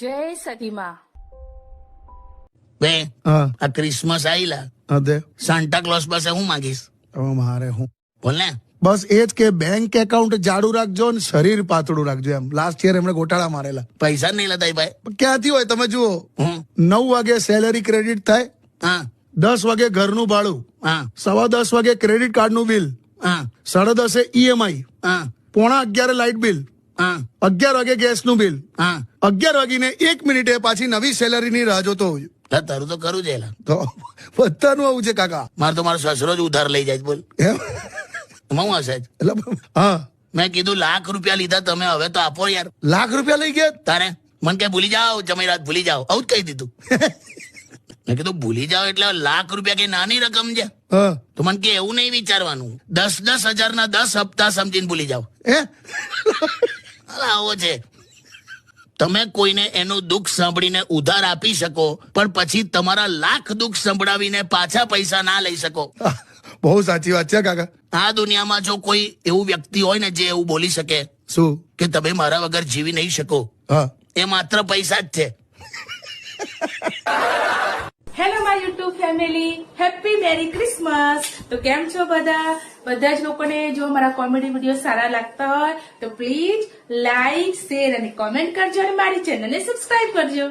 જય સતીમાં. બે હા. આ ક્રિસમસ આઈલા હા તે સાન્ટા ક્લોઝ પાસે હું માંગીશ? હવે મારે હું. બોલ ને બસ એ જ કે બેંક એકાઉન્ટ જાડું રાખજો ને શરીર પાતળું રાખજો એમ. લાસ્ટ યર એમણે ગોટાળા મારેલા. પૈસા નહીં લેતા ભાઈ. ક્યાંથી હોય તમે જુઓ. હું? નવ વાગે સેલેરી ક્રેડિટ થાય. હા. દસ વાગે ઘરનું ભાડું. હા. સવા દસ વાગે ક્રેડિટ કાર્ડનું બિલ હા. સાડા દસે ઈએમઆઈ હા. પોણા અગિયારે લાઇટ બિલ હા. અગિયાર વાગે ગેસનું બિલ. હા. અગિયાર વાગીને એક મિનિટે પાછી નવી સેલરીની રાહ જોતો હોઉં છું. તારું તો કરું છે. તો બધાનું આવું છે કાકા. મારે તો મારો સસરો જ ઉધાર લઈ જાય બોલ. એમ? હું હશે? એટલે હા. મેં કીધું લાખ રૂપિયા લીધા તમે હવે તો આપો યાર. લાખ રૂપિયા લઈ ગયા? તારે? મન કે ભૂલી જાઓ જમેરાત ભૂલી જાઓ. આવું જ કહી દીધું. મેં કીધું ભૂલી જાઓ એટલે લાખ રૂપિયા કે નાની રકમ છે. તો મને કે એવું નહીં વિચારવાનું. દસ દસ હજાર ના દસ હપ્તા સમજીને ભૂલી જાઓ. આવો છે. તમે કોઈને એનું દુઃખ સાંભળીને ઉધાર આપી શકો પણ પછી તમારા લાખ દુઃખ સંભળાવીને પાછા પૈસા ના લઈ શકો. બહુ સાચી વાત છે કાકા. આ દુનિયામાં જો કોઈ એવું વ્યક્તિ હોય ને જે એવું બોલી શકે શું? કે તમે મારા વગર જીવી નહીં શકો હા. એ માત્ર પૈસા જ છે. ફેમિલી હેપી મેરી ક્રિસમસ તો કેમ છો બધા? બધા જ લોકોને જો મારા કોમેડી વીડિયો સારા લાગતા હોય, તો પ્લીઝ લાઈક શેર અને કોમેન્ટ કરજો અને મારી ચેનલને સબસ્ક્રાઈબ કરજો.